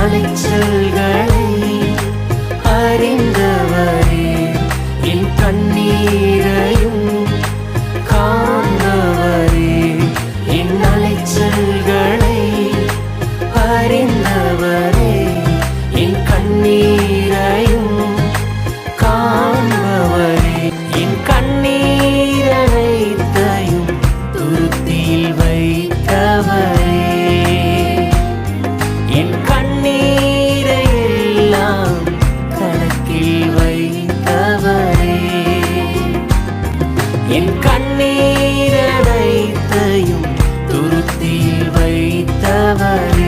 அலைச்சல்களை அறிந்தவரே என் கண்ணீரையும் காண்பவரே என் அலைச்சல்களை அறிந்தவரே என் கண்ணீரையும் என் கண்ணீரனைத்தையும் துருத்தியில் வைத்தவரே.